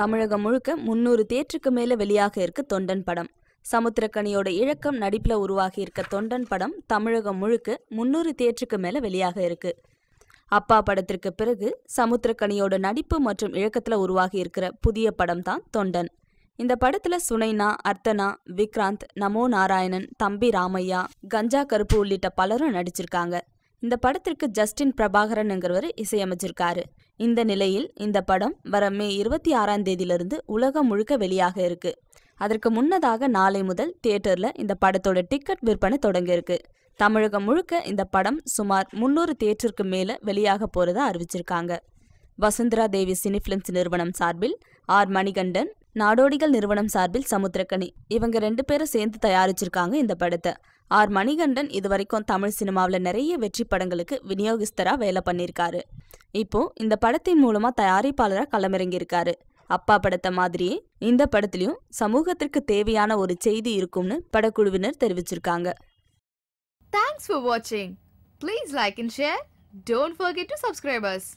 தமிழகம் முழுக்க முன்னூறு தேட்டருக்கு மேல வெளியாக இருக்கு தொண்டன் படம். சமுத்திரக்கனியோட இழக்கம் நடிப்பில் உருவாகி இருக்க தொண்டன் படம் தமிழகம் முழுக்க முன்னூறு தேட்டருக்கு மேல வெளியாக இருக்கு. அப்பா படத்திற்கு பிறகு சமுத்திரக்கனியோட நடிப்பு மற்றும் இழக்கத்தில் உருவாகி இருக்கிற புதிய படம் தான் தொண்டன். இந்த படத்துல சுனைனா அர்த்தனா விக்ராந்த் நமோ நாராயணன் தம்பி ராமையா கஞ்சா கருப்பு உள்ளிட்ட பலரும் நடிச்சிருக்காங்க. இந்த படத்திற்கு ஜஸ்டின் பிரபாகரனுங்கிறவர் இசையமைச்சிருக்காரு. இந்த நிலையில் இந்த படம் வர மே இருபத்தி ஆறாம் தேதியிலிருந்து உலகம் முழுக்க வெளியாக இருக்கு. அதற்கு முன்னதாக நாளை முதல் தியேட்டர்ல இந்த படத்தோட டிக்கெட் விற்பனை தொடங்க இருக்கு தமிழகம் முழுக்க இந்த படம் சுமார் முன்னூறு தியேட்டருக்கு மேல வெளியாக போறதா அறிவிச்சிருக்காங்க. வசுந்தரா தேவி சினிஃபிலிம்ஸ் நிறுவனம் சார்பில் ஆர் மணிகண்டன் நாடோடிகள் நிறுவனம் சார்பில் சமுத்திரக்கனி. இவங்க ரெண்டு பேரும் சேர்ந்து தயாரிச்சிருக்காங்க இந்த படத்தை. ஆர். மணிகண்டன் இதுவரைக்கும் தமிழ் சினிமாவில் நிறைய வெற்றி படங்களுக்கு விநியோகஸ்தராக வேலை பண்ணியிருக்காரு. இப்போ இந்த படத்தின் மூலமா தயாரிப்பாளராக களமிறங்கியிருக்காரு. அப்பா படத்தை மாதிரியே இந்த படத்துலயும் சமூகத்திற்கு தேவையான ஒரு செய்தி இருக்கும்னு படக்குழுவினர் தெரிவிச்சிருக்காங்க. தேங்க்ஸ் ஃபார் வாட்சிங் please like and share don't forget to subscribe us.